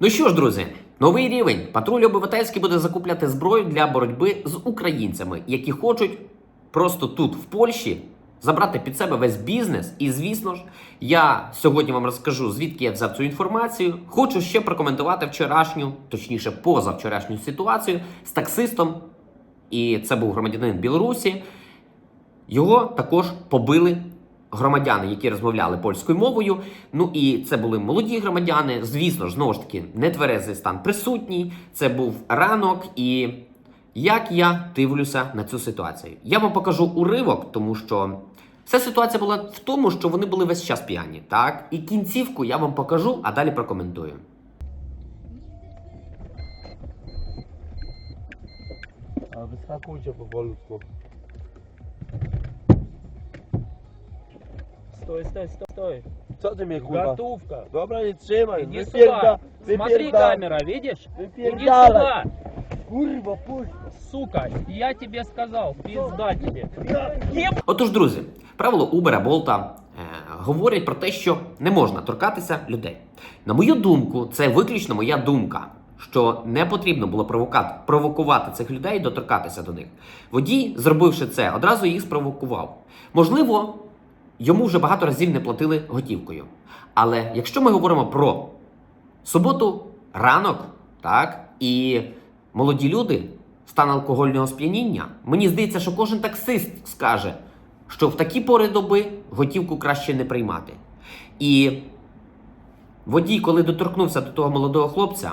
Ну що ж, друзі, новий рівень. Патруль обивательський буде закупляти зброю для боротьби з українцями, які хочуть просто тут, в Польщі, забрати під себе весь бізнес. І звісно ж, я сьогодні вам розкажу, звідки я взяв цю інформацію. Хочу ще прокоментувати вчорашню, точніше, позавчорашню ситуацію з таксистом. І це був громадянин Білорусі. Його також побили громадяни, які розмовляли польською мовою. Ну і це були молоді громадяни. Звісно ж, знову ж таки, нетверезий стан присутній. Це був ранок. І як я дивлюся на цю ситуацію? Я вам покажу уривок, тому що вся ситуація була в тому, що вони були весь час п'яні. Так, і кінцівку я вам покажу, а далі прокоментую. Wyskakujcie powolutku. Стой, стой, стой, стой. Co ty mnie kurwa? Готовка. Dobra, nie trzymaj. Иди Wypierda, сюда. Смотри, wypierda- камера, видишь? Иди Wypierdalaj. сюда, Kurwa, puść. сука. Я тебе сказал, пизда тебе. Отож, друзі, правило Uber, Bolt е, говорять про те, що не можна торкатися людей. На мою думку, це виключно моя думка, що не потрібно було провокати, провокувати цих людей доторкатися до них. Водій, зробивши це, одразу їх спровокував. Можливо, йому вже багато разів не платили готівкою. Але якщо ми говоримо про суботу, ранок, так, і молоді люди, стан алкогольного сп'яніння, мені здається, що кожен таксист скаже, що в такі пори доби готівку краще не приймати. І водій, коли доторкнувся до того молодого хлопця,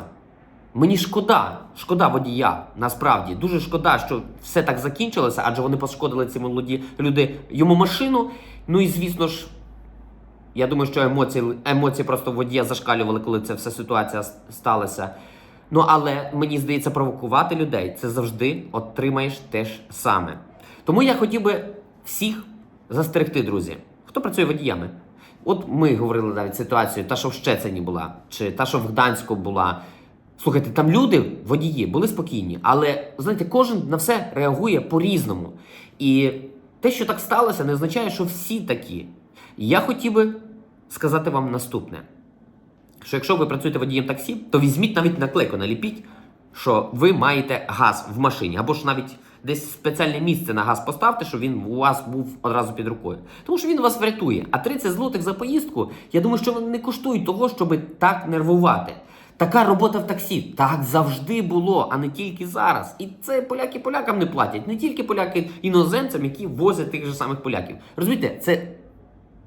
мені шкода, шкода водія, насправді, дуже шкода, що все так закінчилося, адже вони пошкодили ці молоді люди йому машину. Ну і звісно ж, я думаю, що емоції, емоції просто водія зашкалювали, коли ця вся ситуація сталася. Ну але мені здається, провокувати людей це завжди отримаєш те ж саме. Тому я хотів би всіх застерегти, друзі, хто працює водіями. От ми говорили навіть ситуацію, та, що в Щецині була, чи та, що в Гданську була. Слухайте, там люди, водії, були спокійні, але знаєте, кожен на все реагує по-різному. І те, що так сталося, не означає, що всі такі. Я хотів би сказати вам наступне: що якщо ви працюєте водієм таксі, то візьміть навіть наклейку, наліпіть, що ви маєте газ в машині, або ж навіть десь спеціальне місце на газ поставте, щоб він у вас був одразу під рукою. Тому що він вас врятує. А 30 злотих за поїздку, я думаю, що вони не коштують того, щоб так нервувати. Така робота в таксі так завжди було, а не тільки зараз. І це поляки полякам не платять, не тільки поляки іноземцям, які возять тих же самих поляків. Розумієте, це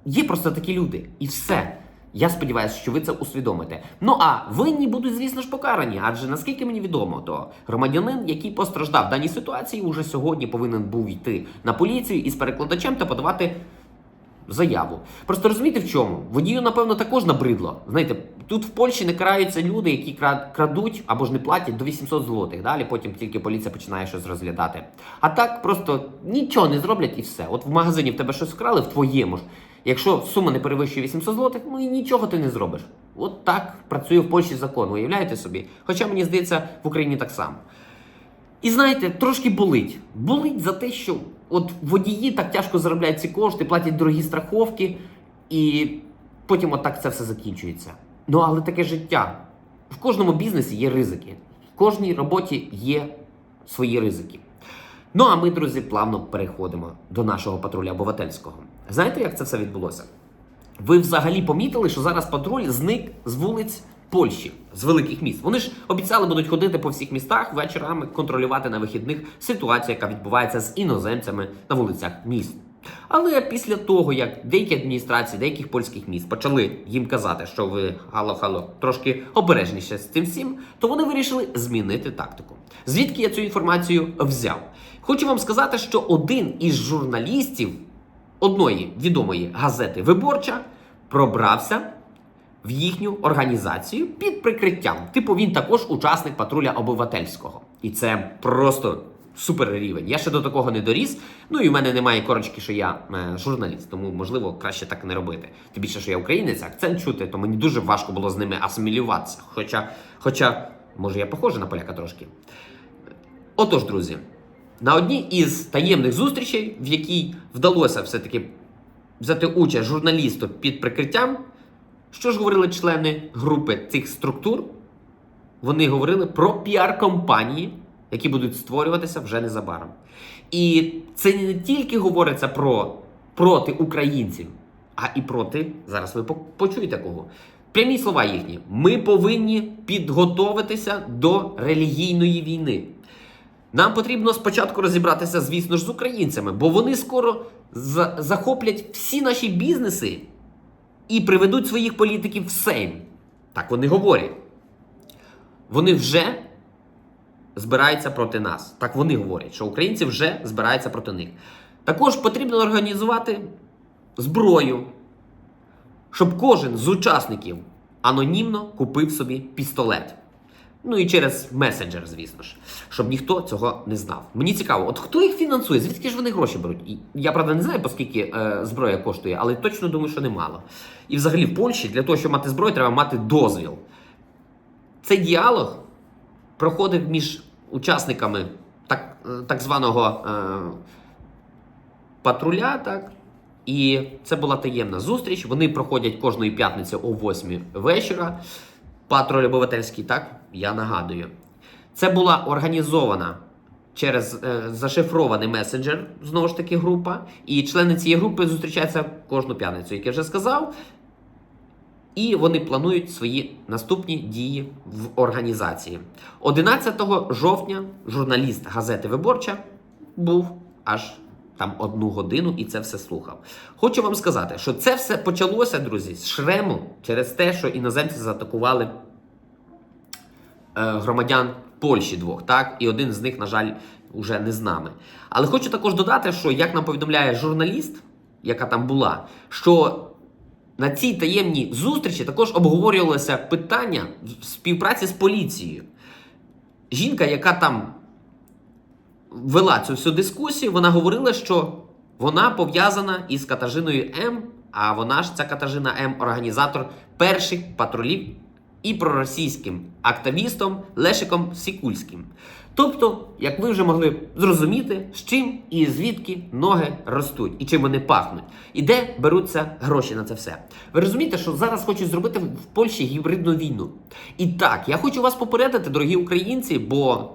Є просто такі люди, і все. Я сподіваюся, що ви це усвідомите. Ну а винні будуть, звісно ж, покарані. Адже наскільки мені відомо, то громадянин, який постраждав в даній ситуації, уже сьогодні повинен був йти на поліцію із перекладачем та подавати заяву. Просто розумієте в чому? Водію, напевно, також набридло. Знаєте, тут в Польщі не караються люди, які крадуть або ж не платять до 800 злотих. Далі потім тільки поліція починає щось розглядати. А так просто нічого не зроблять і все. От в магазині в тебе щось вкрали, в твоєму ж. Якщо сума не перевищує 800 злотих, ну і нічого ти не зробиш. От так працює в Польщі закон, уявляєте собі? Хоча мені здається, в Україні так само. І знаєте, трошки болить. Болить за те, що от водії так тяжко заробляють ці кошти, платять дорогі страховки, і потім отак це все закінчується. Ну але таке життя. В кожному бізнесі є ризики. В кожній роботі є свої ризики. Ну а ми, друзі, плавно переходимо до нашого патруля обивательського. Знаєте, як це все відбулося? Ви взагалі помітили, що зараз патруль зник з вулиць Польщі, з великих міст. Вони ж обіцяли будуть ходити по всіх містах вечорами, контролювати на вихідних ситуацію, яка відбувається з іноземцями на вулицях міст. Але після того, як деякі адміністрації деяких польських міст почали їм казати, що ви гало-хало трошки обережніше з цим всім, то вони вирішили змінити тактику. Звідки я цю інформацію взяв? Хочу вам сказати, що один із журналістів одної відомої газети Виборча пробрався в їхню організацію під прикриттям. Типу, він також учасник патруля обивательського. І це просто супер рівень. Я ще до такого не доріс. Ну і в мене немає корочки, що я е, журналіст, тому можливо краще так не робити. Тим більше, що я українець, акцент чути, то мені дуже важко було з ними асимілюватися. Хоча, хоча, може, я похожий на поляка трошки. Отож, друзі, на одній із таємних зустрічей, в якій вдалося все-таки взяти участь журналісту під прикриттям, що ж говорили члени групи цих структур, вони говорили про піар-компанії, які будуть створюватися вже незабаром. І це не тільки говориться про проти українців, а і проти, зараз ви почуєте кого. Прямі слова їхні: ми повинні підготовитися до релігійної війни. Нам потрібно спочатку розібратися, звісно ж, з українцями, бо вони скоро захоплять всі наші бізнеси і приведуть своїх політиків в Сейм. Так вони говорять. Вони вже збираються проти нас. Так вони говорять, що українці вже збираються проти них. Також потрібно організувати зброю, щоб кожен з учасників анонімно купив собі пістолет. Ну і через месенджер, звісно ж, щоб ніхто цього не знав. Мені цікаво, от хто їх фінансує? Звідки ж вони гроші беруть? І Я правда не знаю, оскільки е, зброя коштує, але точно думаю, що немало. І взагалі в Польщі для того, щоб мати зброю, треба мати дозвіл. Цей діалог проходив між учасниками так, е, так званого е, патруля, так. І це була таємна зустріч. Вони проходять кожної п'ятниці о 8 вечора. Патруль обивательський, так? Я нагадую. Це була організована через е, зашифрований месенджер, знову ж таки, група. І члени цієї групи зустрічаються кожну п'ятницю, як я вже сказав. І вони планують свої наступні дії в організації. 11 жовтня журналіст газети Виборча був аж там одну годину і це все слухав. Хочу вам сказати, що це все почалося, друзі, з шрему через те, що іноземці заатакували громадян Польщі двох, так? І один з них, на жаль, уже не з нами. Але хочу також додати, що як нам повідомляє журналіст, яка там була, що на цій таємній зустрічі також обговорювалося питання співпраці з поліцією. Жінка, яка там вела цю всю дискусію, вона говорила, що вона пов'язана із Катажиною М, а вона ж ця Катажина М організатор перших патрулів і проросійським активістом Лешиком Сікульським. Тобто, як ви вже могли зрозуміти, з чим і звідки ноги ростуть, і чим вони пахнуть, і де беруться гроші на це все. Ви розумієте, що зараз хочуть зробити в Польщі гібридну війну. І так, я хочу вас попередити, дорогі українці, бо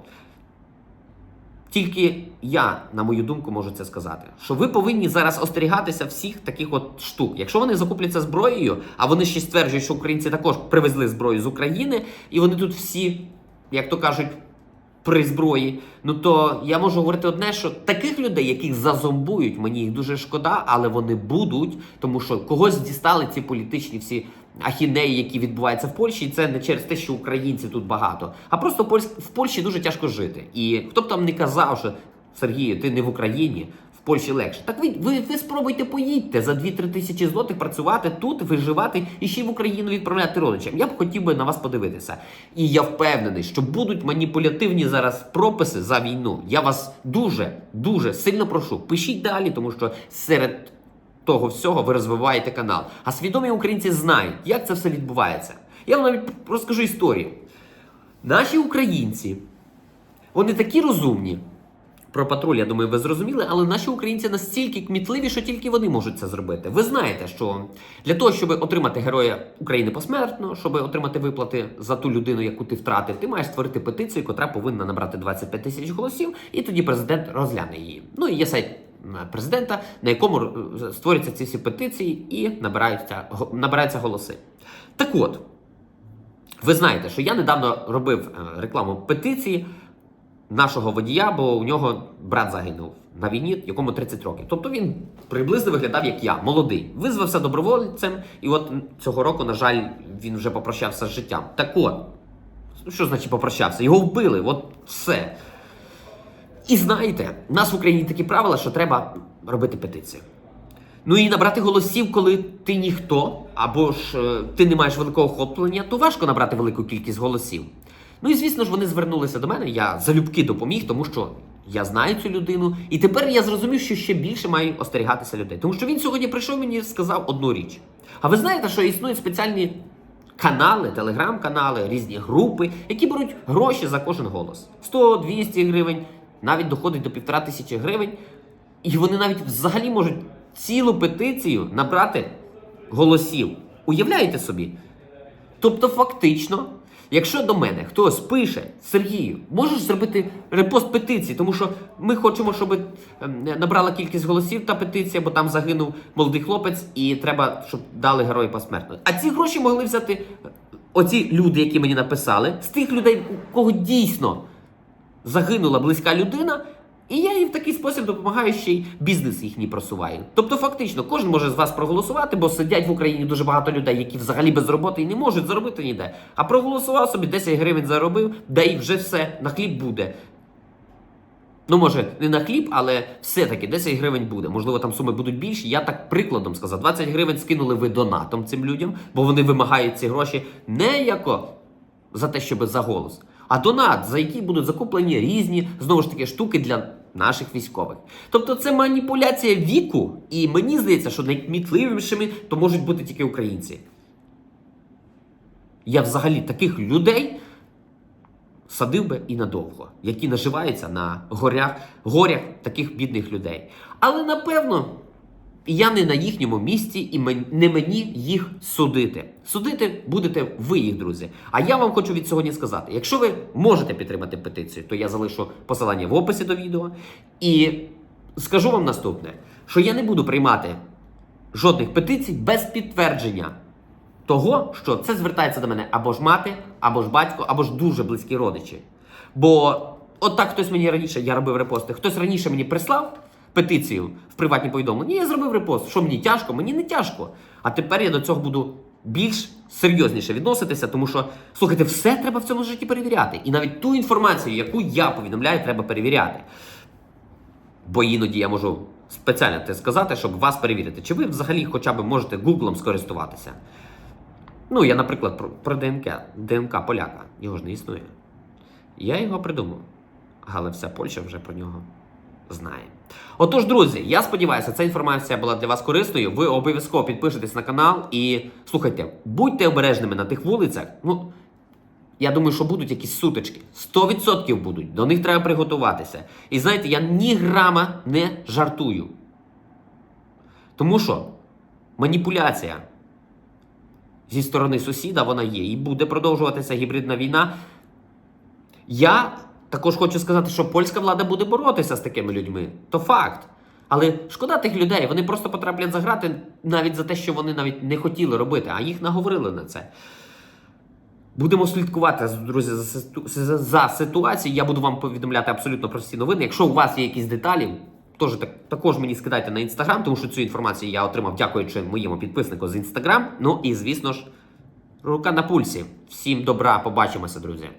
тільки я, на мою думку, можу це сказати. Що ви повинні зараз остерігатися всіх таких от штук. Якщо вони закупляться зброєю, а вони ще стверджують, що українці також привезли зброю з України, і вони тут всі, як то кажуть, при зброї. Ну то я можу говорити одне, що таких людей, яких зазомбують, мені їх дуже шкода, але вони будуть, тому що когось дістали ці політичні всі ахінеї, які відбуваються в Польщі, і це не через те, що українців тут багато, а просто в Польщі дуже тяжко жити. І хто б там не казав, що Сергію, ти не в Україні. В Польщі легше. Так ви, ви, ви спробуйте поїдьте за 2-3 тисячі злотих працювати тут, виживати і ще й в Україну відправляти родичам. Я б хотів би на вас подивитися. І я впевнений, що будуть маніпулятивні зараз прописи за війну. Я вас дуже, дуже сильно прошу. Пишіть далі, тому що серед того всього ви розвиваєте канал. А свідомі українці знають, як це все відбувається. Я вам навіть розкажу історію. Наші українці, вони такі розумні. Про патруль, я думаю, ви зрозуміли, але наші українці настільки кмітливі, що тільки вони можуть це зробити. Ви знаєте, що для того, щоб отримати героя України посмертно, щоб отримати виплати за ту людину, яку ти втратив, ти маєш створити петицію, яка повинна набрати 25 тисяч голосів, і тоді президент розгляне її. Ну і є сайт президента, на якому е, створюються ці всі петиції і набираються, набираються голоси. Так от, ви знаєте, що я недавно робив е, рекламу петиції нашого водія, бо у нього брат загинув на війні, якому 30 років. Тобто він приблизно виглядав як я, молодий. Визвався добровольцем, і от цього року, на жаль, він вже попрощався з життям. Так от, що значить попрощався? Його вбили, от все. І знаєте, у нас в Україні такі правила, що треба робити петицію. Ну і набрати голосів, коли ти ніхто, або ж е, ти не маєш великого охоплення, то важко набрати велику кількість голосів. Ну і звісно ж, вони звернулися до мене. Я залюбки допоміг, тому що я знаю цю людину. І тепер я зрозумів, що ще більше маю остерігатися людей. Тому що він сьогодні прийшов мені і сказав одну річ. А ви знаєте, що існують спеціальні канали, телеграм-канали, різні групи, які беруть гроші за кожен голос: 100-200 гривень, навіть доходить до півтора тисячі гривень. І вони навіть взагалі можуть цілу петицію набрати голосів. Уявляєте собі? Тобто, фактично, Якщо до мене хтось пише, Сергію, можеш зробити репост петиції, тому що ми хочемо, щоб ем, набрала кількість голосів та петиція, бо там загинув молодий хлопець, і треба, щоб дали герої посмертно. А ці гроші могли взяти оці люди, які мені написали, з тих людей, у кого дійсно загинула близька людина. І я їм в такий спосіб допомагаю ще й бізнес їхній просуваю. Тобто, фактично, кожен може з вас проголосувати, бо сидять в Україні дуже багато людей, які взагалі без роботи і не можуть заробити ніде. А проголосував собі 10 гривень заробив, да і вже все на хліб буде. Ну, може, не на хліб, але все-таки 10 гривень буде. Можливо, там суми будуть більші. Я так прикладом сказав. 20 гривень скинули ви донатом цим людям, бо вони вимагають ці гроші не яко за те, щоб за голос, а донат, за який будуть закуплені різні знову ж таки штуки для наших військових. Тобто це маніпуляція віку, і мені здається, що найкмітливішими то можуть бути тільки українці. Я взагалі таких людей садив би і надовго, які наживаються на горях, горях таких бідних людей. Але напевно. Я не на їхньому місці і не мені їх судити. Судити будете ви їх, друзі. А я вам хочу від сьогодні сказати: якщо ви можете підтримати петицію, то я залишу посилання в описі до відео. І скажу вам наступне: що я не буду приймати жодних петицій без підтвердження того, що це звертається до мене або ж мати, або ж батько, або ж дуже близькі родичі. Бо от так хтось мені раніше, я робив репости, хтось раніше мені прислав петицію в приватні повідомлення, Ні, я зробив репост. Що мені тяжко? Мені не тяжко. А тепер я до цього буду більш серйозніше відноситися, тому що, слухайте, все треба в цьому житті перевіряти. І навіть ту інформацію, яку я повідомляю, треба перевіряти. Бо іноді я можу спеціально це сказати, щоб вас перевірити, чи ви взагалі хоча б можете гуглом скористуватися. Ну, я, наприклад, про, про ДНК, ДНК поляка, його ж не існує. Я його придумав, але вся Польща вже про нього знає. Отож, друзі, я сподіваюся, ця інформація була для вас корисною. Ви обов'язково підпишетесь на канал і слухайте, будьте обережними на тих вулицях. Ну, я думаю, що будуть якісь сутички. 100% будуть. До них треба приготуватися. І знаєте, я ні грама не жартую. Тому що маніпуляція зі сторони сусіда вона є. І буде продовжуватися гібридна війна. Я також хочу сказати, що польська влада буде боротися з такими людьми. То факт. Але шкода тих людей, вони просто потраплять за грати навіть за те, що вони навіть не хотіли робити, а їх наговорили на це. Будемо слідкувати, друзі, за, ситу- за, за ситуацією. Я буду вам повідомляти абсолютно прості новини. Якщо у вас є якісь деталі, тож так, також мені скидайте на інстаграм, тому що цю інформацію я отримав, дякуючи моєму підписнику з інстаграм. Ну і звісно ж, рука на пульсі. Всім добра, побачимося, друзі.